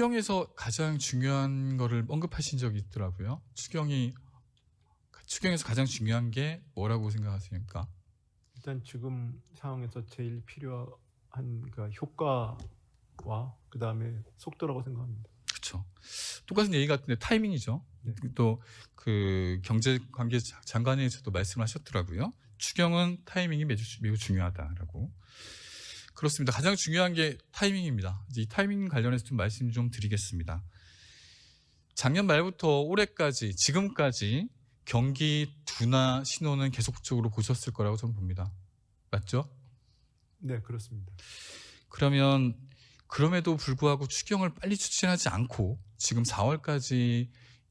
추경에서 가장 중요한 거를 언급하신 적이 있더라고요. 추경이 추경에서 가장 중요한 게 뭐라고 생각하십니까? 일단 지금 상황에서 제일 필요한 그 효과와 그 다음에 속도라고 생각합니다. 그렇죠. 똑같은 얘기 같은데 타이밍이죠. 네. 또그 경제관계 장관에서도 말씀하셨더라고요. 추경은 타이밍이 매우, 매우 중요하다라고. 그렇습니다. 가장 중요한 게 타이밍입니다. 이 타이밍 관련해서 좀 말씀 좀 드리겠습니다. 작년 말부터 올해까지 지금까지 경기 둔화 신호는 계속적으로 보셨을 거라고 저는 봅니다. 맞죠? 네, 그렇습니다. 그러면 그럼에도 불구하고 추경을 빨리 추진하지 않고 지금 4월까지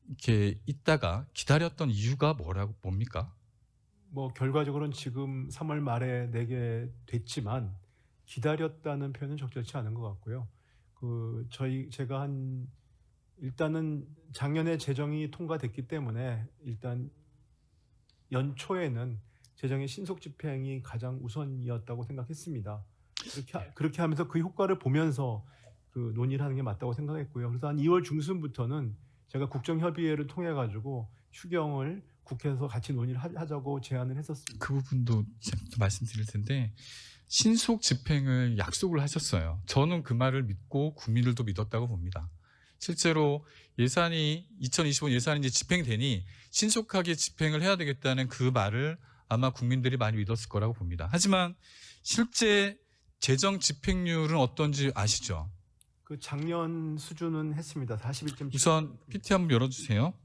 이렇게 있다가 기다렸던 이유가 뭐라고 뭡니까? 뭐 결과적으로는 지금 3월 말에 내게 됐지만 기다렸다는 표현은 적절치 않은 것 같고요. 그 저희 제가 한 일단은 작년에 재정이 통과됐기 때문에 일단 연초에는 재정의 신속 집행이 가장 우선이었다고 생각했습니다. 그렇게 하- 그렇게 하면서 그 효과를 보면서 그 논의를 하는 게 맞다고 생각했고요. 그래서 한 2월 중순부터는 제가 국정협의회를 통해 가지고 추경을 국회에서 같이 논의를 하- 하자고 제안을 했었습니다. 그 부분도 말씀드릴 텐데 신속 집행을 약속을 하셨어요. 저는 그 말을 믿고 국민들도 믿었다고 봅니다. 실제로 예산이 2025 예산이 이제 집행되니 신속하게 집행을 해야 되겠다는 그 말을 아마 국민들이 많이 믿었을 거라고 봅니다. 하지만 실제 재정 집행률은 어떤지 아시죠? 그 작년 수준은 했습니다. 41.7. 우선 PT 한번 열어주세요.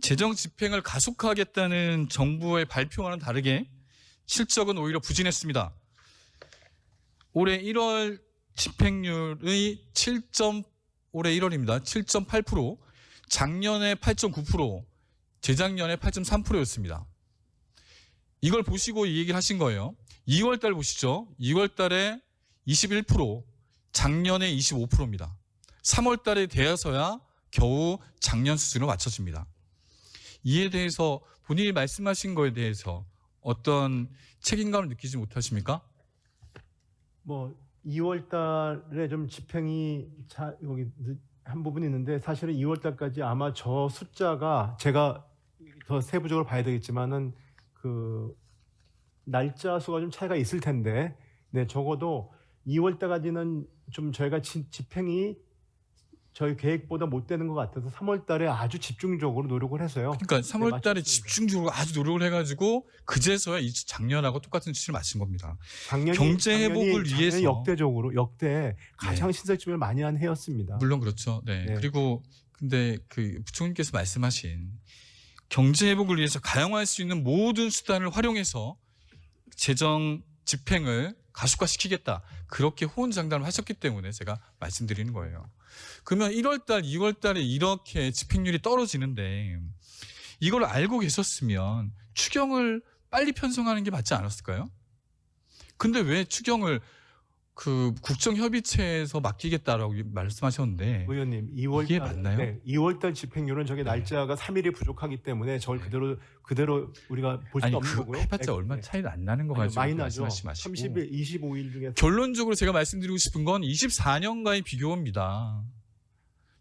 재정 집행을 가속화하겠다는 정부의 발표와는 다르게 실적은 오히려 부진했습니다. 올해 1월 집행률의 7. 올해 1월입니다. 7.8%, 작년에 8.9%, 재작년에 8.3%였습니다. 이걸 보시고 이 얘기를 하신 거예요. 2월 달 보시죠. 2월 달에 21%, 작년에 25%입니다. 3월 달에 되어서야 겨우 작년 수준으로 맞춰집니다. 이에 대해서 본인이 말씀하신 거에 대해서 어떤 책임감을 느끼지 못하십니까? 뭐 2월 달에 좀 집행이 자, 여기 늦- 한 부분이 있는데 사실은 2월 달까지 아마 저 숫자가 제가 더 세부적으로 봐야 되겠지만은 그 날짜 수가 좀 차이가 있을 텐데 네 적어도 2월 달까지는 좀 저희가 지- 집행이 저희 계획보다 못 되는 것 같아서 3월 달에 아주 집중적으로 노력을 해서요. 그러니까 3월 달에. 집중적으로 아주 노력을 해가지고 그제서야 이 작년하고 똑같은 수치를 맞춘 겁니다. 작년이, 경제 회복을 작년이 위해서. 역대적으로 역대 가장 신설집을 많이 한 해였습니다. 물론 그렇죠. 네. 네. 그리고 근데 그 부총님께서 말씀하신 경제 회복을 위해서 가용할 수 있는 모든 수단을 활용해서 재정 집행을 가속화시키겠다. 그렇게 호언장담을 하셨기 때문에 제가 말씀드리는 거예요. 그러면 1월 달, 2월 달에 이렇게 집행률이 떨어지는데 이걸 알고 계셨으면 추경을 빨리 편성하는 게 맞지 않았을까요? 근데 왜 추경을 그 국정협의체에서 맡기겠다라고 말씀하셨는데 의원님, 2월 이게 달, 맞나요? 네, 2월 달 집행률은 저게 네. 날짜가 3일이 부족하기 때문에 저걸 네. 그대로 그대로 우리가 볼 아니 수가 없는 그 거고요. 해봤자 네, 얼마 네. 차이도 안 나는 거 아니요, 가지고 많이 나죠. 말씀하시지 마시고 30일, 25일 중에 결론적으로 제가 말씀드리고 싶은 건 24년과의 비교입니다.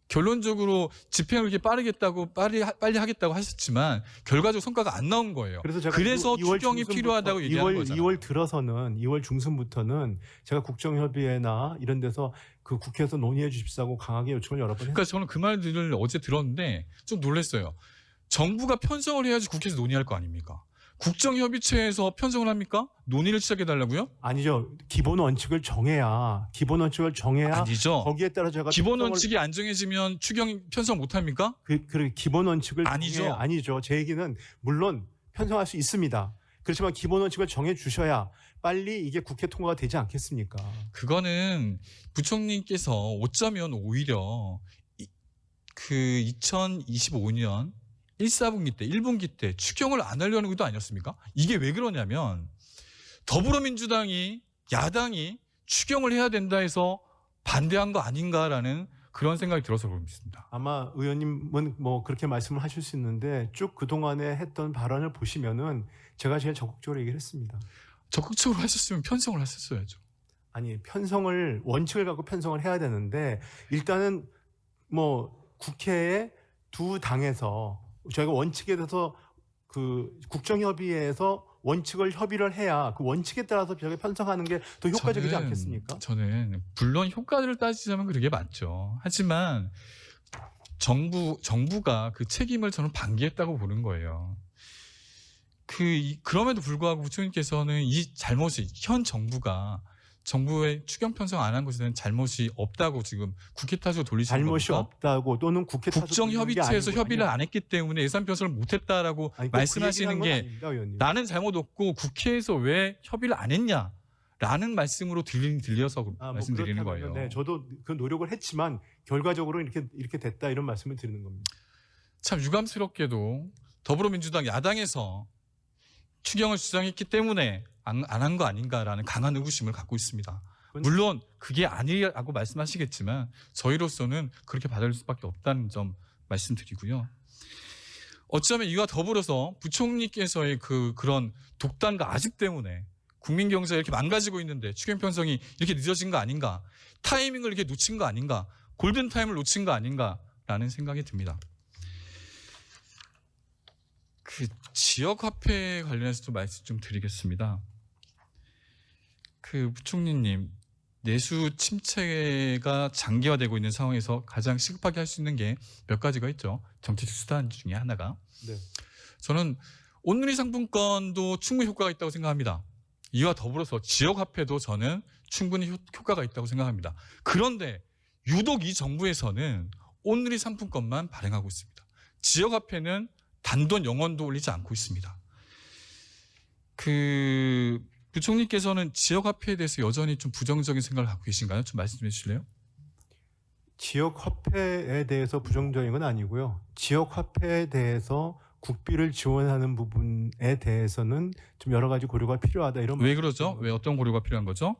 결론적으로 집행을 이렇게 빠르겠다고 빨리 하- 빨리 하겠다고 하셨지만 결과적 성과가 안 나온 거예요. 그래서 제가 그래서 2월 추경이 필요하다고 얘기하는 2월, 거잖아요. 2월 들어서는 2월 중순부터는 제가 국정협의회나 이런 데서 그 국회에서 논의해 주십사고 강하게 요청을 여러 번 했습니다. 그러니까 저는 그 말들을 어제 들었는데 좀 놀랐어요. 정부가 편성을 해야지 국회에서 논의할 거 아닙니까? 국정협의체에서 편성을 합니까? 논의를 시작해 달라고요? 아니죠. 기본 원칙을 정해야 기본 원칙을 정해야 아니죠. 거기에 따라 제가 기본 편성을- 원칙이 안 정해지면 추경 편성 못 합니까? 그, 그 기본 원칙을 아니죠. 정해- 아니죠. 제 얘기는 물론 편성할 수 있습니다. 그렇지만 기본 원칙을 정해 주셔야 빨리 이게 국회 통과가 되지 않겠습니까? 그거는 부총리께서 어쩌면 오히려 이- 그 2025년 1사분기 때, 1분기 때 추경을 안 하려는 것도 아니었습니까? 이게 왜 그러냐면 더불어민주당이 야당이 추경을 해야 된다 해서 반대한 거 아닌가라는 그런 생각이 들어서 그렇습니다. 아마 의원님은 뭐 그렇게 말씀을 하실 수 있는데 쭉 그동안에 했던 발언을 보시면은 제가 제일 적극적으로 얘기를 했습니다. 적극적으로 하셨으면 편성을 하셨어야죠. 아니 편성을 원칙을 갖고 편성을 해야 되는데 일단은 뭐 국회에 두 당에서 저희가 원칙에 대해서 그 국정협의회에서 원칙을 협의를 해야 그 원칙에 따라서 저희가 편성하는 게 더 효과적이지 저는- 않겠습니까? 저는 물론 효과를 따지자면 그게 맞죠. 하지만 정부 정부가 그 책임을 저는 방기했다고 보는 거예요. 그 이- 그럼에도 불구하고 부총리께서는 이 잘못이 현 정부가 정부의 추경 편성 안 한 것에 대한 잘못이 없다고 지금 국회 탓으로 돌리시는 잘못이 겁니까? 없다고 또는 국회 탓을 국정 돌리는 게 협의체에서 아니고- 협의를. 안 했기 때문에 예산 편성을 못했다라고 아니, 꼭 말씀하시는 그게건 아닙니다. 나는 잘못 없고 국회에서 왜 협의를 안 했냐 라는 말씀으로 들리, 들려서 아, 뭐 말씀드리는. 거예요. 네, 저도 그 노력을 했지만 결과적으로 이렇게 이렇게 됐다 이런 말씀을 드리는 겁니다. 참 유감스럽게도 더불어민주당 야당에서 추경을 주장했기 때문에 안 한 거 아닌가라는 강한 의구심을 갖고 있습니다. 물론 그게 아니라고 말씀하시겠지만 저희로서는 그렇게 받을 수밖에 없다는 점 말씀드리고요. 어쩌면 이와 더불어서 부총리께서의 그 그런 독단과 아집 때문에 국민 경제가 이렇게 망가지고 있는데 추경 편성이 이렇게 늦어진 거 아닌가? 타이밍을 이렇게 놓친 거 아닌가? 골든 타임을 놓친 거 아닌가라는 생각이 듭니다. 그 지역 화폐 관련해서 좀 말씀 좀 드리겠습니다. 그 부총리님 내수 침체가 장기화되고 있는 상황에서 가장 시급하게 할 수 있는 게 몇 가지가 있죠. 정치적 수단 중에 하나가 네. 저는 온누리 상품권도 충분히 효과가 있다고 생각합니다. 이와 더불어서 지역 화폐도 저는 충분히 효, 효과가 있다고 생각합니다. 그런데 유독 이 정부에서는 온누리 상품권만 발행하고 있습니다. 지역 화폐는 단돈 영원도 올리지 않고 있습니다. 그 부총리께서는 지역 화폐에 대해서 여전히 좀 부정적인 생각을 갖고 계신가요? 좀 말씀 좀 해주실래요? 지역 화폐에 대해서 부정적인 건 아니고요. 지역 화폐에 대해서 국비를 지원하는 부분에 대해서는 좀 여러 가지 고려가 필요하다 이런 왜 그러죠? 왜 어떤 고려가 필요한 거죠?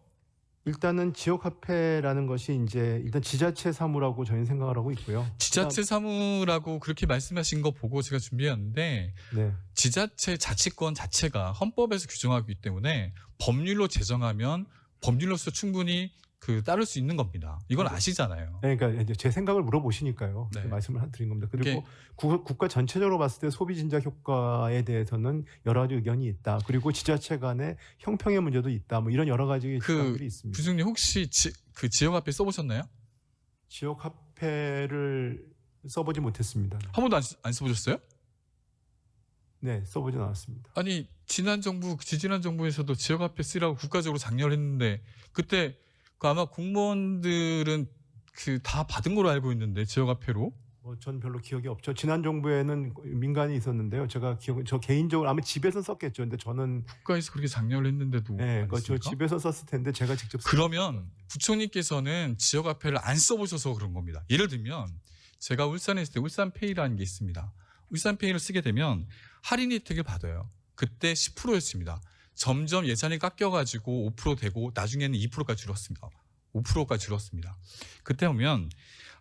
일단은 지역 화폐라는 것이 이제 일단 지자체 사무라고 저희는 생각을 하고 있고요. 지자체 사무라고 그렇게 말씀하신 거 보고 제가 준비했는데 네. 지자체 자치권 자체가 헌법에서 규정하기 때문에 법률로 제정하면 법률로서 충분히 그 따를 수 있는 겁니다. 이건 아시잖아요. 네, 그러니까 이제 제 생각을 물어보시니까요. 네. 말씀을 한- 드린 겁니다. 그리고 국, 국가 전체적으로 봤을 때 소비 진작 효과에 대해서는 여러 가지 의견이 있다. 그리고 지자체 간의 형평의 문제도 있다. 뭐 이런 여러 가지 그 주장들이 있습니다. 부장님 혹시 지, 그 지역 화폐 써보셨나요? 지역 화폐를 써보지 못했습니다. 한 번도 안, 쓰- 안 써보셨어요? 네, 써보진 않았습니다. 아니 지난 정부 지지난 정부에서도 지역 화폐 쓰라고 국가적으로 장려를 했는데 그때 그 아마 공무원들은 그 다 받은 걸로 알고 있는데 지역 화폐로 뭐 전 별로 기억이 없죠. 지난 정부에는 민간이 있었는데요. 제가 기억, 저 개인적으로 아마 집에서 썼겠죠. 근데 저는 국가에서 그렇게 장려를 했는데도 네, 안 그저 했습니까? 집에서 썼을 텐데 제가 직접 썼- 그러면 부총리께서는 지역 화폐를 안 써보셔서 그런 겁니다. 예를 들면 제가 울산에 있을 때 울산페이라는 게 있습니다. 울산페이를 쓰게 되면 할인 혜택을 받아요. 그때 10%였습니다. 점점 예산이 깎여가지고 5% 되고 나중에는 2%까지 줄었습니다. 5%까지 줄었습니다. 그때 보면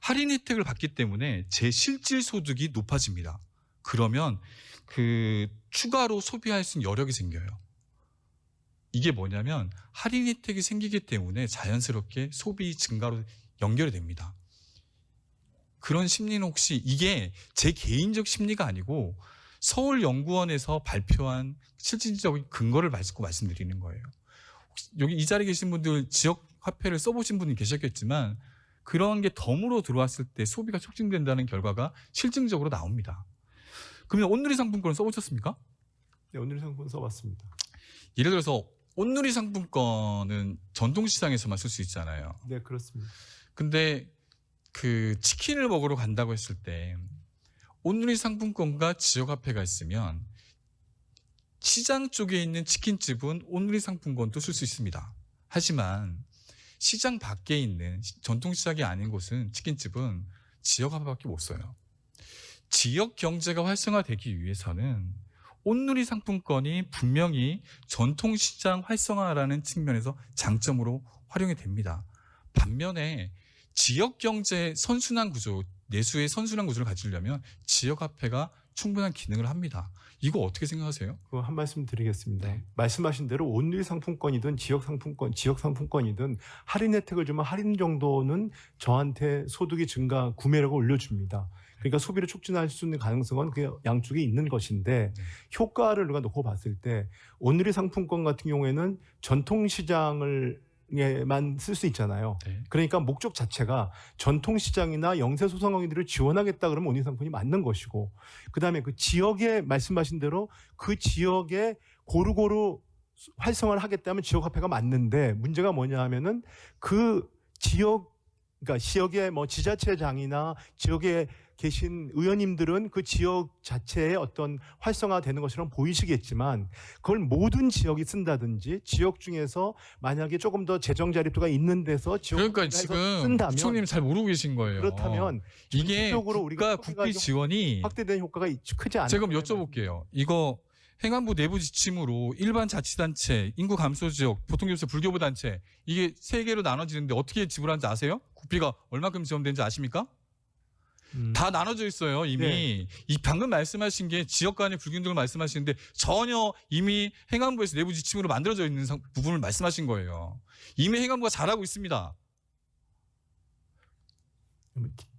할인 혜택을 받기 때문에 제 실질 소득이 높아집니다. 그러면 그 추가로 소비할 수 있는 여력이 생겨요. 이게 뭐냐면 할인 혜택이 생기기 때문에 자연스럽게 소비 증가로 연결이 됩니다. 그런 심리는 혹시 이게 제 개인적 심리가 아니고 서울연구원에서 발표한 실질적인 근거를 가지고 말씀드리는 거예요. 여기 이 자리에 계신 분들 지역 화폐를 써보신 분이 계셨겠지만 그런 게 덤으로 들어왔을 때 소비가 촉진된다는 결과가 실증적으로 나옵니다. 그러면 온누리 상품권을 써보셨습니까? 네, 오늘 상품 써봤습니다. 예를 들어서 온누리 상품권은 전통시장에서만 쓸 수 있잖아요. 네, 그렇습니다. 근데 그 치킨을 먹으러 간다고 했을 때 온누리 상품권과 지역화폐가 있으면 시장 쪽에 있는 치킨집은 온누리 상품권도 쓸 수 있습니다. 하지만 시장 밖에 있는 시- 전통시장이 아닌 곳은 치킨집은 지역화폐밖에 못 써요. 지역 경제가 활성화되기 위해서는 온누리 상품권이 분명히 전통시장 활성화라는 측면에서 장점으로 활용이 됩니다. 반면에 지역 경제 선순환 구조, 내수의 선순환 구조를 가지려면 지역 화폐가 충분한 기능을 합니다. 이거 어떻게 생각하세요? 그한 말씀 드리겠습니다. 네. 말씀하신 대로 온누리 상품권이든 지역 상품권, 지역 상품권이든 할인 혜택을 주면 할인 정도는 저한테 소득이 증가, 구매력을 올려줍니다. 그러니까 소비를 촉진할 수 있는 가능성은 그 양쪽에 있는 것인데 네. 효과를 우리가 놓고 봤을 때 온누리 상품권 같은 경우에는 전통 시장을 에만 쓸 수 있잖아요. 네. 그러니까 목적 자체가 전통 시장이나 영세 소상공인들을 지원하겠다 그러면 온리 상품이 맞는 것이고 그다음에 그 지역에 말씀하신 대로 그 지역에 고루고루 활성화를 하겠다면 지역 화폐가 맞는데 문제가 뭐냐 하면은 그 지역 그러니까 지역의 뭐 지자체장이나 지역에 계신 의원님들은 그 지역 자체의 어떤 활성화되는 것처럼 보이시겠지만 그걸 모든 지역이 쓴다든지 지역 중에서 만약에 조금 더 재정 자립도가 있는 데서 지역 그러니까 지금 쓴다면 부총님 잘 모르고 계신 거예요. 그렇다면 이게 국가 국비 좀 지원이 확대된 효과가 크지 않아요. 제가 여쭤볼게요. 이거 행안부 내부 지침으로 일반 자치단체, 인구 감소 지역, 보통교섭 불교부 단체 이게 세 개로 나눠지는데 어떻게 지불하는지 아세요? 국비가 얼마큼 지원되는지 아십니까? 음. 다 나눠져 있어요 이미 네. 이 방금 말씀하신 게 지역 간의 불균등을 말씀하시는데 전혀 이미 행안부에서 내부 지침으로 만들어져 있는 상- 부분을 말씀하신 거예요 이미 행안부가 잘하고 있습니다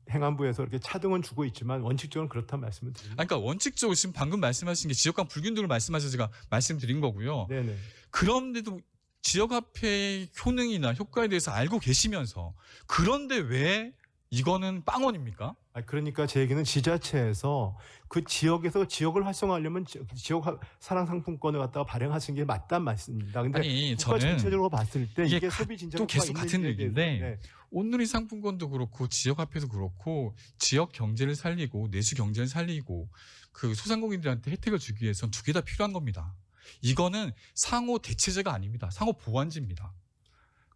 행안부에서 이렇게 차등은 주고 있지만 원칙적으로 그렇다는 말씀을 드립니다. 그러니까 원칙적으로 지금 방금 말씀하신 게 지역 간 불균등을 말씀하셔서 제가 말씀드린 거고요 네네. 그런데도 지역화폐의 효능이나 효과에 대해서 알고 계시면서 그런데 왜 이거는 빵원입니까? 아, 그러니까 제 얘기는 지자체에서 그 지역에서 지역을 활성화하려면 지- 지역 화- 사랑 상품권을 갖다가 발행하시는 게 맞단 말씀입니다. 근데 아니 저는 전체적으로 봤을 때 이게 이게 가- 소비 진짜 또 계속 같은 얘기인데 네. 온누리 상품권도 그렇고 지역 화폐도 그렇고 지역 경제를 살리고 내수 경제를 살리고 그 소상공인들한테 혜택을 주기 위해서는 두개 다 필요한 겁니다. 이거는 상호 대체제가 아닙니다. 상호 보완제입니다.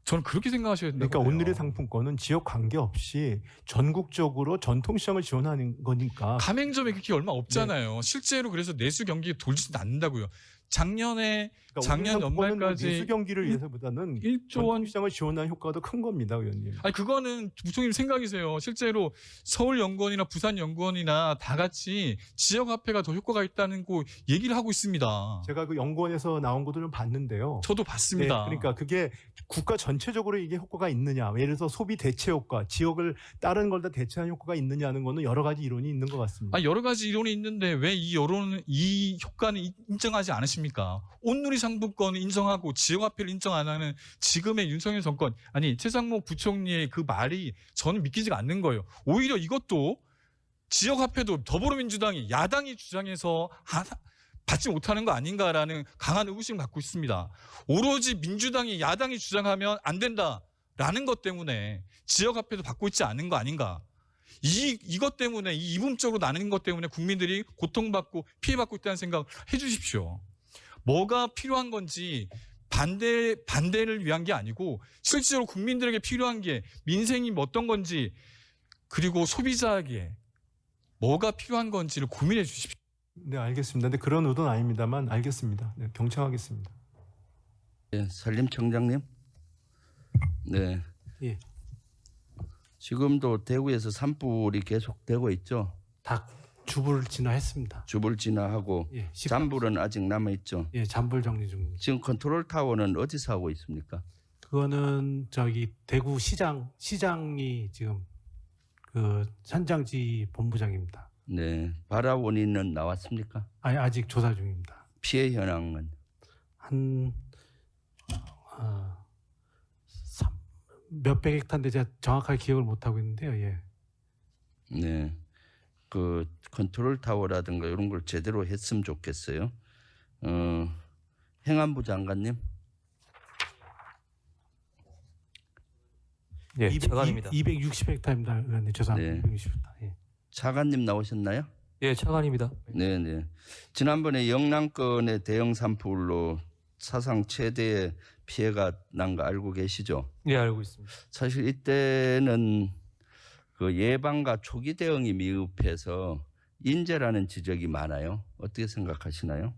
저는 그렇게 생각하셔야 된다고 그러니까 봐요. 온누리 상품권은 지역 관계 없이 전국적으로 전통 시장을 지원하는 거니까 가맹점에 그렇게 얼마 네. 없잖아요. 실제로 그래서 내수 경기에 돌지도 않는다고요. 작년에 그러니까 작년 상품권은 연말까지 내수 경기를 위해서보다는 1조 전통 원 시장을 지원하는 효과가 더큰 겁니다, 의원님. 아니 그거는 부총님 생각이세요. 실제로 서울 연구원이나 부산 연구원이나 다 같이 지역 화폐가 더 효과가 있다는 거 얘기를 하고 있습니다. 제가 그 연구원에서 나온 것도 좀 봤는데요. 저도 봤습니다. 네, 그러니까 그게 국가 전체적으로 이게 효과가 있느냐, 예를 들어서 소비 대체 효과, 지역을 다른 걸 다 대체하는 효과가 있느냐는 거는 여러 가지 이론이 있는 것 같습니다. 아, 여러 가지 이론이 있는데 왜 이 여론은 이 효과는 이- 인정하지 않으십니까? 온누리 상품권을 인정하고 지역화폐를 인정 안 하는 지금의 윤석열 정권 아니 최상목 부총리의 그 말이 저는 믿기지가 않는 거예요. 오히려 이것도 지역화폐도 더불어민주당이 야당이 주장해서 하- 받지 못하는 거 아닌가라는 강한 의구심을 갖고 있습니다. 오로지 민주당이 야당이 주장하면 안 된다라는 것 때문에 지역화폐도 받고 있지 않은 거 아닌가? 이 이것 때문에 이 이분적으로 나는 것 때문에 국민들이 고통받고 피해받고 있다는 생각 해주십시오. 뭐가 필요한 건지 반대 반대를 위한 게 아니고 실제로 국민들에게 필요한 게 민생이 어떤 건지 그리고 소비자에게 뭐가 필요한 건지를 고민해 주십시오. 네, 알겠습니다. 근데 그런 의도는 아닙니다만 알겠습니다. 네, 경청하겠습니다. 네, 산림청장님. 네. 예. 지금도 대구에서 산불이 계속되고 있죠. 닭 주불 진화했습니다. 주불 진화하고 예, 십- 잔불은 아직 남아 있죠. 예, 잔불 정리 중입니다. 지금 컨트롤 타워는 어디서 하고 있습니까? 그거는 저기 대구 시장 시장이 지금 그 현장지 본부장입니다. 네. 발화 원인은 나왔습니까? 아니 아직 조사 중입니다. 피해 현황은 한 어, 삼- 몇백 헥타인데 제가 정확하게 기억을 못 하고 있는데요. 예. 네. 그 컨트롤 타워라든가 이런 걸 제대로 했으면 좋겠어요. 어, 행안부 장관님. 예, 200, 차관입니다. 260 헥타입니다. 의원님 죄송합니다. 네. 260 헥타. 예. 차관님 나오셨나요? 예, 차관입니다. 네, 네. 지난번에 영남권의 대형 산불로 사상 최대의 피해가 난 거 알고 계시죠? 예, 알고 있습니다. 사실 이때는 그 예방과 초기 대응이 미흡해서 인재라는 지적이 많아요. 어떻게 생각하시나요?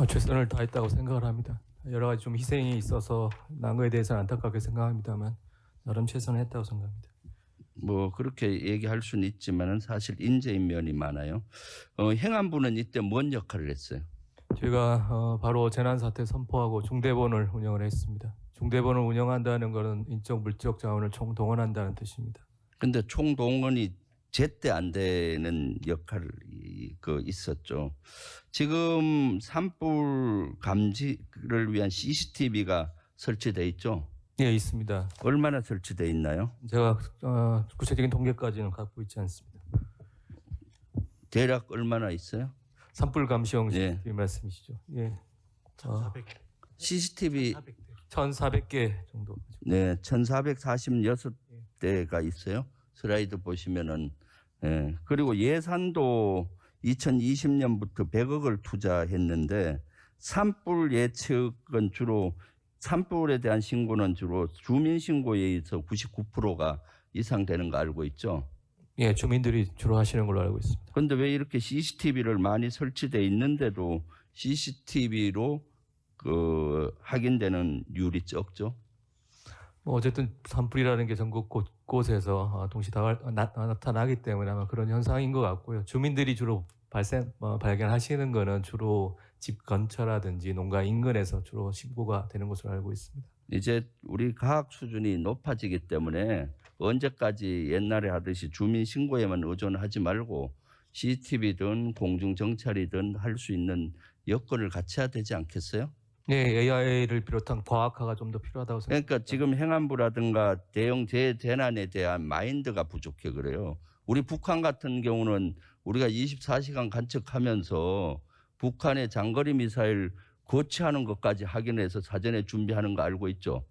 어, 최선을 다했다고 생각을 합니다. 여러 가지 좀 희생이 있어서 난 거에 대해서는 안타깝게 생각합니다만 나름 최선을 했다고 생각합니다. 뭐 그렇게 얘기할 수는 있지만은 사실 인재인 면이 많아요. 어, 행안부는 이때 뭔 역할을 했어요? 제가 어, 바로 재난 사태 선포하고 중대본을 운영을 했습니다. 중대본을 운영한다는 것은 인적 물적 자원을 총동원한다는 뜻입니다. 근데 총동원이 제때 안 되는 역할이 그 있었죠. 지금 산불 감지를 위한 CCTV가 설치돼 있죠. 예, 있습니다. 얼마나 설치돼 있나요? 제가 어, 구체적인 통계까지는 갖고 있지 않습니다. 대략 얼마나 있어요? 산불 감시용 예. CCTV 말씀이시죠? 예. 어, 1,400, CCTV 400대. 1,400개 정도. 네, 1446 대가 있어요. 슬라이드 보시면은 예. 그리고 예산도 2020년부터 100억을 투자했는데 산불 예측은 주로 산불에 대한 신고는 주로 주민 신고에 의해서 99%가 이상 되는 거 알고 있죠. 예, 주민들이 주로 하시는 걸로 알고 있습니다. 그런데 왜 이렇게 CCTV를 많이 설치돼 있는데도 CCTV로 그 확인되는 율이 적죠? 뭐 어쨌든 산불이라는 게 전국 곳곳에서 어, 동시다발 나, 나타나기 때문에 아마 그런 현상인 것 같고요. 주민들이 주로 발생 어, 발견하시는 거는 주로 집 근처라든지 농가 인근에서 주로 신고가 되는 것으로 알고 있습니다. 이제 우리 과학 수준이 높아지기 때문에 언제까지 옛날에 하듯이 주민 신고에만 의존하지 말고 CCTV든 공중 정찰이든 할 수 있는 여건을 갖춰야 되지 않겠어요? 네, AI를 비롯한 과학화가 좀 더 필요하다고 생각합니다. 그러니까 지금 행안부라든가 대형 재 재난에 대한 마인드가 부족해 그래요. 우리 북한 같은 경우는 우리가 24시간 관측하면서 북한의 장거리 미사일 거치하는 것까지 확인해서 사전에 준비하는 거 알고 있죠.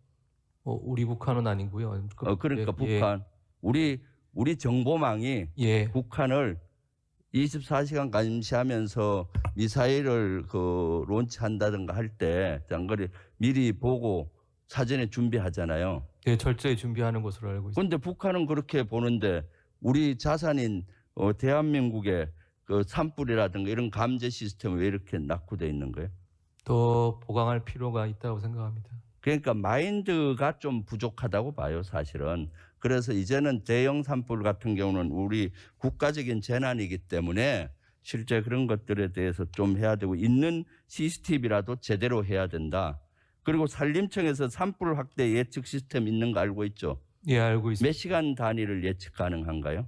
뭐 우리 북한은 아니고요. 그- 어, 그러니까 예, 북한 우리 우리 정보망이 예, 북한을 24시간 감시하면서 미사일을 그 론치한다든가 할 때 장거리 미리 보고 사전에 준비하잖아요. 예, 철저히 준비하는 것으로 알고 있습니다. 그런데 북한은 그렇게 보는데 우리 자산인 어, 대한민국의 그 산불이라든가 이런 감지 시스템이 왜 이렇게 낙후돼 있는 거예요? 더 보강할 필요가 있다고 생각합니다. 그러니까 마인드가 좀 부족하다고 봐요, 사실은. 그래서 이제는 대형 산불 같은 경우는 우리 국가적인 재난이기 때문에 실제 그런 것들에 대해서 좀 해야 되고 있는 CCTV라도 제대로 해야 된다. 그리고 산림청에서 산불 확대 예측 시스템 있는 거 알고 있죠? 예, 알고 있습니다. 몇 시간 단위를 예측 가능한가요?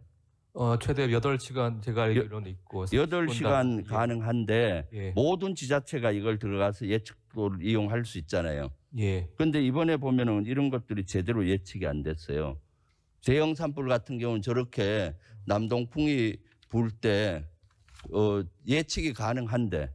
어, 최대 8시간 제가 알기로는 있고 8시간 예, 가능한데 예, 모든 지자체가 이걸 들어가서 예측도를 이용할 수 있잖아요. 예, 근데 이번에 보면은 이런 것들이 제대로 예측이 안 됐어요. 대형 산불 같은 경우는 저렇게 남동풍이 불 때 어, 예측이 가능한데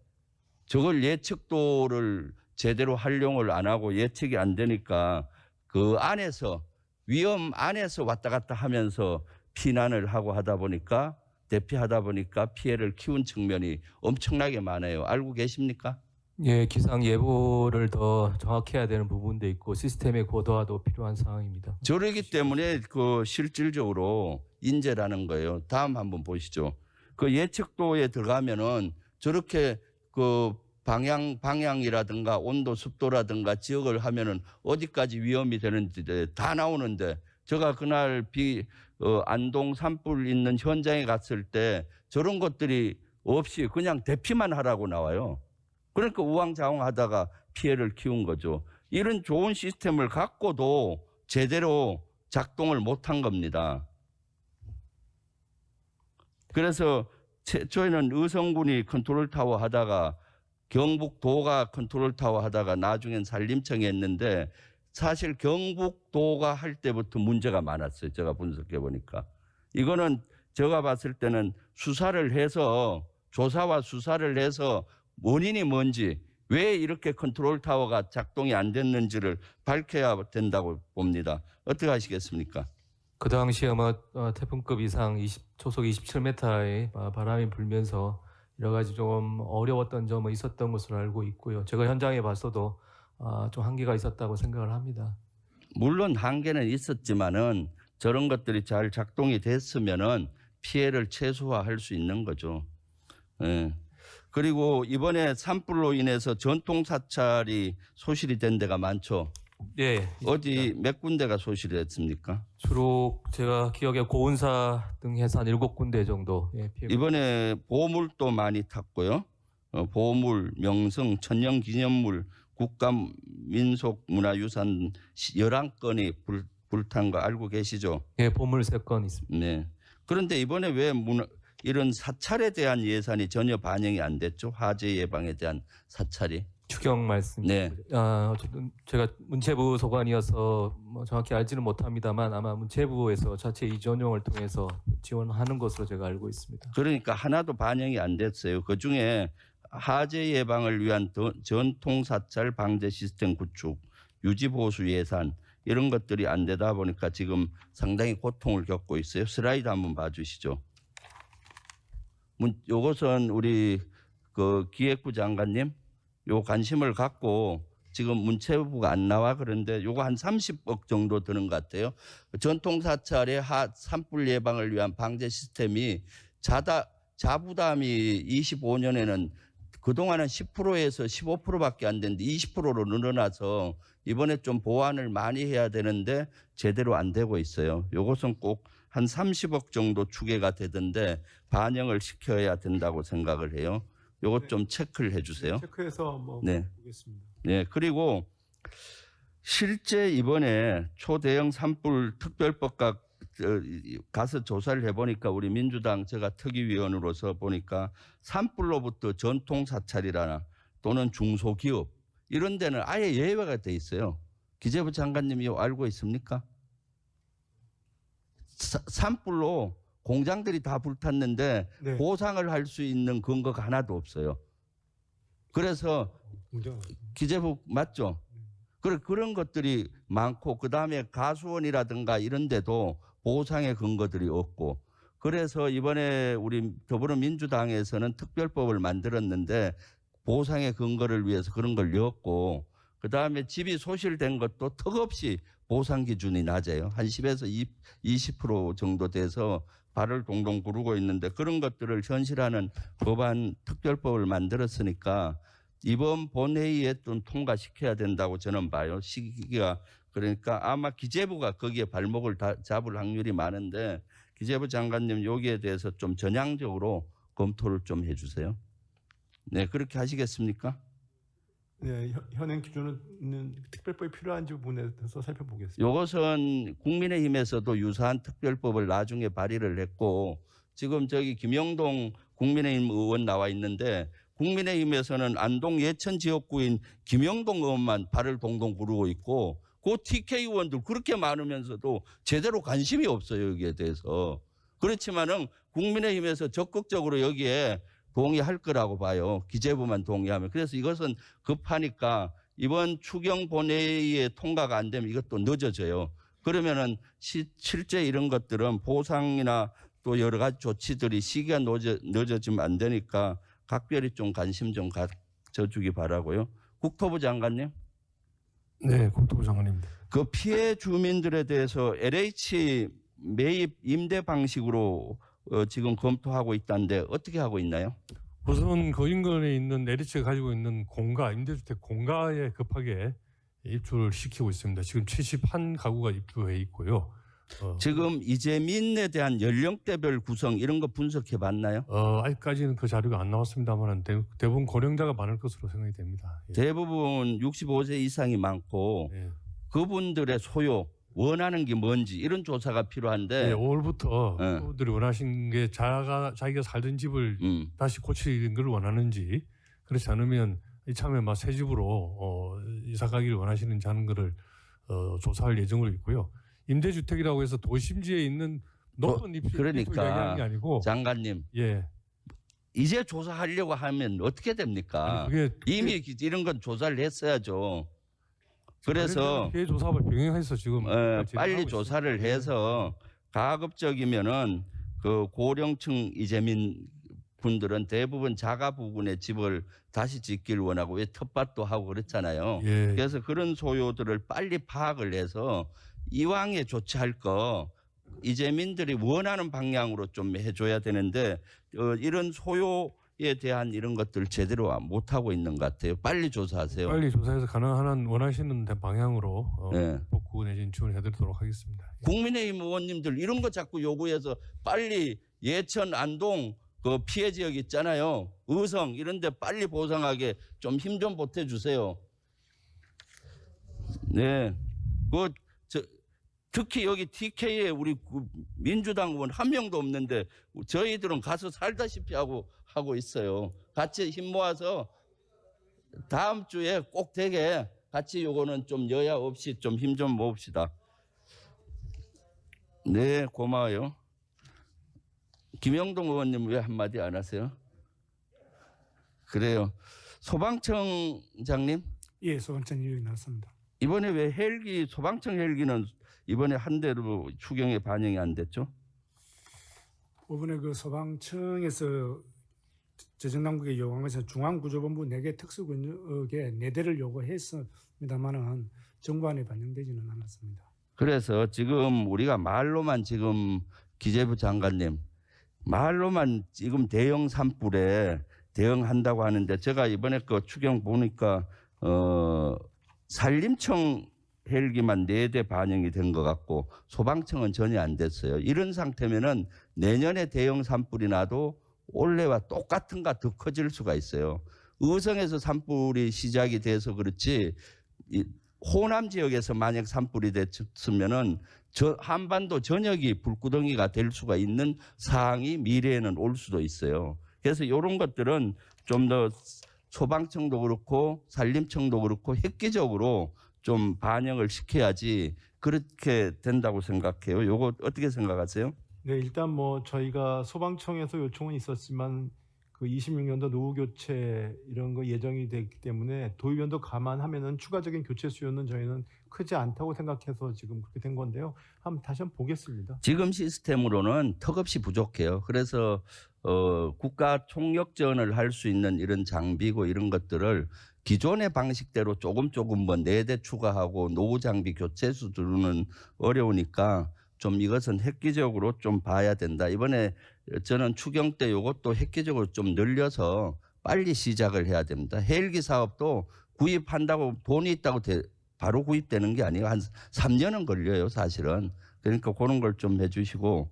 저걸 예측도를 제대로 활용을 안 하고 예측이 안 되니까 그 안에서 위험 안에서 왔다 갔다 하면서 피난을 하고 하다 보니까 대피하다 보니까 피해를 키운 측면이 엄청나게 많아요. 알고 계십니까? 예, 기상 예보를 더 정확해야 되는 부분도 있고 시스템의 고도화도 필요한 상황입니다. 저러기 때문에 그 실질적으로 인재라는 거예요. 다음 한번 보시죠. 그 예측도에 들어가면은 저렇게 그 방향 방향이라든가 온도 습도라든가 지역을 하면은 어디까지 위험이 되는지 다 나오는데 제가 그날 비 어, 안동 산불 있는 현장에 갔을 때 저런 것들이 없이 그냥 대피만 하라고 나와요. 그러니까 우왕좌왕 하다가 피해를 키운 거죠. 이런 좋은 시스템을 갖고도 제대로 작동을 못한 겁니다. 그래서 최초에는 의성군이 컨트롤 타워 하다가 경북도가 컨트롤 타워 하다가 나중엔 산림청이 했는데 사실 경북도가 할 때부터 문제가 많았어요. 제가 분석해 보니까. 이거는 제가 봤을 때는 수사를 해서 조사와 수사를 해서 원인이 뭔지 왜 이렇게 컨트롤 타워가 작동이 안 됐는지를 밝혀야 된다고 봅니다. 어떻게 하시겠습니까? 그 당시에 아마 어, 태풍급 이상 20, 초속 27m의 바람이 불면서 여러 가지 좀 어려웠던 점은 있었던 것으로 알고 있고요. 제가 현장에 봤어도 아, 좀 한계가 있었다고 생각을 합니다. 물론 한계는 있었지만은 저런 것들이 잘 작동이 됐으면은 피해를 최소화할 수 있는 거죠. 예. 그리고 이번에 산불로 인해서 전통 사찰이 소실이 된 데가 많죠. 예, 어디 몇 군데가 소실했습니까? 주로 제가 기억에 고운사 등 해서 한 일곱 군데 정도 예, 피해가 이번에 보물도 많이 탔고요. 어, 보물, 명성, 천년기념물, 국가민속문화유산 11건이 불, 불탄 거 알고 계시죠? 예, 보물 세 건 있습니다. 네. 그런데 이번에 왜 문화, 이런 사찰에 대한 예산이 전혀 반영이 안 됐죠? 화재 예방에 대한 사찰이. 추경 말씀. 네. 아, 어쨌든 제가 문체부 소관이어서 뭐 정확히 알지는 못합니다만 아마 문체부에서 자체 이전용을 통해서 지원하는 것으로 제가 알고 있습니다. 그러니까 하나도 반영이 안 됐어요. 그 중에 화재 예방을 위한 더- 전통 사찰 방제 시스템 구축, 유지 보수 예산 이런 것들이 안 되다 보니까 지금 상당히 고통을 겪고 있어요. 슬라이드 한번 봐주시죠. 문, 요것은 우리 그 기획부 장관님 요 관심을 갖고 지금 문체부가 안 나와 그런데 요거 한 30억 정도 드는 것 같아요. 전통 사찰의 하 산불 예방을 위한 방제 시스템이 자다 자부담이 25년에는 그동안은 10%에서 15%밖에 안 됐는데 20%로 늘어나서 이번에 좀 보완을 많이 해야 되는데 제대로 안 되고 있어요. 요것은 꼭 한 30억 정도 추계가 되던데 반영을 시켜야 된다고 생각을 해요. 요것 좀 체크를 해 주세요. 체크해서 뭐 네. 보겠습니다. 네, 그리고 실제 이번에 초대형 산불 특별법과 가서 조사를 해보니까 우리 민주당 제가 특위위원으로서 보니까 산불로부터 전통 사찰이라나 또는 중소기업 이런 데는 아예 예외가 돼 있어요. 기재부 장관님이 알고 있습니까? 사- 산불로 공장들이 다 불탔는데 네. 보상을 할 수 있는 근거가 하나도 없어요. 그래서. 기재부 맞죠? 그래 그런 것들이 많고 그 다음에 가수원이라든가 이런 데도 보상의 근거들이 없고 그래서 이번에 우리 더불어민주당에서는 특별법을 만들었는데 보상의 근거를 위해서 그런 걸 넣었고 그 다음에 집이 소실된 것도 턱없이 보상 기준이 낮아요. 한 10에서 20% 정도 돼서 발을 동동 구르고 있는데 그런 것들을 현실화하는 법안 특별법을 만들었으니까 이번 본회의에 좀 통과시켜야 된다고 저는 봐요. 시기가 그러니까 아마 기재부가 거기에 발목을 다- 잡을 확률이 많은데 기재부 장관님 여기에 대해서 좀 전향적으로 검토를 좀 해주세요. 네 그렇게 하시겠습니까? 네, 현- 현행 기준은 특별법이 필요한지 부분에 대해서 살펴보겠습니다. 이것은 국민의힘에서도 유사한 특별법을 나중에 발의를 했고 지금 저기 김영동 국민의힘 의원 나와 있는데 국민의힘에서는 안동 예천 지역구인 김영동 의원만 발을 동동 구르고 있고 그 TK 의원들 그렇게 많으면서도 제대로 관심이 없어요 여기에 대해서 그렇지만은 국민의힘에서 적극적으로 여기에 동의할 거라고 봐요 기재부만 동의하면 그래서 이것은 급하니까 이번 추경 본회의에 통과가 안 되면 이것도 늦어져요. 그러면은 시- 실제 이런 것들은 보상이나 또 여러 가지 조치들이 시기가 늦어, 늦어지면 안 되니까 각별히 좀 관심 좀 가져 주기 바라고요. 국토부 장관님, 네, 국토부 장관입니다. 그 피해 주민들에 대해서 LH 매입 임대 방식으로 어, 지금 검토하고 있다는데 어떻게 하고 있나요? 우선 그 인근에 있는 LH가 가지고 있는 공가, 임대주택 공가에 급하게 입주를 시키고 있습니다. 지금 71 가구가 입주해 있고요. 어, 지금 이재민에 대한 연령대별 구성 이런 거 분석해 봤나요? 어, 아직까지는 그 자료가 안 나왔습니다만 대, 대부분 고령자가 많을 것으로 생각이 됩니다. 예. 대부분 65세 이상이 많고 예. 그분들의 소요 원하는 게 뭔지 이런 조사가 필요한데 예, 5월부터 네. 그분들이 원하신 게 자가 자기가 살던 집을 음, 다시 고치는 걸 원하는지 그렇지 않으면 이참에 막 새 집으로 어, 이사 가기를 원하시는지 하는 거를 어, 조사할 예정으로 있고요. 임대주택이라고 해서 도심지에 있는 높은 입주 그러니까 입주 이야기하는 게 아니고 장관님 예 이제 조사하려고 하면 어떻게 됩니까? 아니, 그게 이미 이런 건 조사를 했어야죠. 그래서 피해 조사업을 병행해서 지금 어, 진행하고 빨리 있습니다. 조사를 예. 해서 가급적이면은 그 고령층 이재민 분들은 대부분 자가 부근의 집을 다시 짓길 원하고 왜 텃밭도 하고 그렇잖아요. 예. 그래서 그런 소요들을 빨리 파악을 해서 이왕에 조치할 거 이재민들이 원하는 방향으로 좀 해줘야 되는데 어, 이런 소요 에 대한 이런 것들 제대로 못 하고 있는 것 같아요. 빨리 조사하세요. 빨리 조사해서 가능한 한 원하시는 방향으로 어, 네. 복구 내진 지원해드리도록 하겠습니다. 예. 국민의힘 의원님들 이런 거 자꾸 요구해서 빨리 예천 안동 그 피해 지역 있잖아요. 의성 이런데 빨리 보상하게 좀 힘좀 보태 주세요. 네. 그 저, 특히 여기 TK에 우리 그 민주당 의원 한 명도 없는데 저희들은 가서 살다시피 하고 하고 있어요. 같이 힘 모아서 다음 주에 꼭 되게 같이 요거는 좀 여야 없이 좀힘좀 모읍시다. 네, 고마워요. 김영동 의원님 왜 한마디 안 하세요? 그래요. 소방청장님 예, 소방청 일이 났습니다. 이번에 왜 헬기 소방청 헬기는 이번에 한 대로 추경에 반영이 안 됐죠? 이번에 그 소방청에서 재정당국에 요구한 것은 중앙구조본부 4개 특수군역에 4대를 요구했습니다만은 정부안에 반영되지는 않았습니다. 그래서 지금 우리가 말로만 지금 기재부 장관님 말로만 지금 대형 산불에 대응한다고 하는데 제가 이번에 그 추경 보니까 어 산림청 헬기만 네 대 반영이 된 것 같고 소방청은 전혀 안 됐어요. 이런 상태면은 내년에 대형 산불이 나도 올해와 똑같은가 더 커질 수가 있어요. 의성에서 산불이 시작이 돼서 그렇지 이 호남 지역에서 만약 산불이 됐으면은 저 한반도 전역이 불구덩이가 될 수가 있는 사항이 미래에는 올 수도 있어요. 그래서 이런 것들은 좀 더 소방청도 그렇고 산림청도 그렇고 획기적으로 좀 반영을 시켜야지 그렇게 된다고 생각해요. 요거 어떻게 생각하세요? 네, 일단 뭐 저희가 소방청에서 요청은 있었지만 그 26년도 노후 교체 이런 거 예정이 되기 때문에 도입연도 감안하면은 추가적인 교체 수요는 저희는 크지 않다고 생각해서 지금 그렇게 된 건데요. 한번 다시 한번 보겠습니다. 지금 시스템으로는 턱없이 부족해요. 그래서 어, 국가 총력 지원을 할 수 있는 이런 장비고 이런 것들을 기존의 방식대로 조금 조금 뭐네대 추가하고 노후 장비 교체 수준은 어려우니까 좀 이것은 획기적으로 좀 봐야 된다. 이번에 저는 추경 때 이것도 획기적으로 좀 늘려서 빨리 시작을 해야 됩니다. 헬기 사업도 구입한다고 돈이 있다고 대- 바로 구입되는 게 아니에요. 한 3년은 걸려요, 사실은. 그러니까 그런 걸 좀 해주시고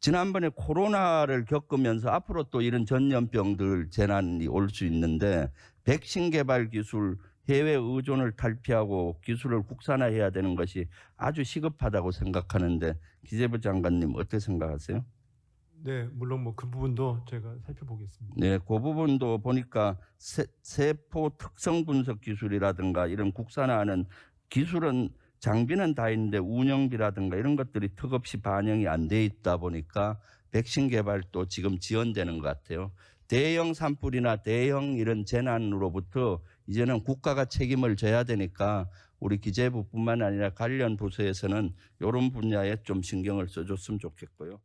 지난번에 코로나를 겪으면서 앞으로 또 이런 전염병들 재난이 올 수 있는데 백신 개발 기술 해외 의존을 탈피하고 기술을 국산화해야 되는 것이 아주 시급하다고 생각하는데 기재부 장관님 어떻게 생각하세요? 네, 물론 뭐 그 부분도 저희가 살펴보겠습니다. 네, 그 부분도 보니까 세, 세포 특성 분석 기술이라든가 이런 국산화하는 기술은 장비는 다 있는데 운영비라든가 이런 것들이 턱없이 반영이 안 돼 있다 보니까 백신 개발도 지금 지연되는 것 같아요. 대형 산불이나 대형 이런 재난으로부터 이제는 국가가 책임을 져야 되니까 우리 기재부뿐만 아니라 관련 부서에서는 이런 분야에 좀 신경을 써줬으면 좋겠고요.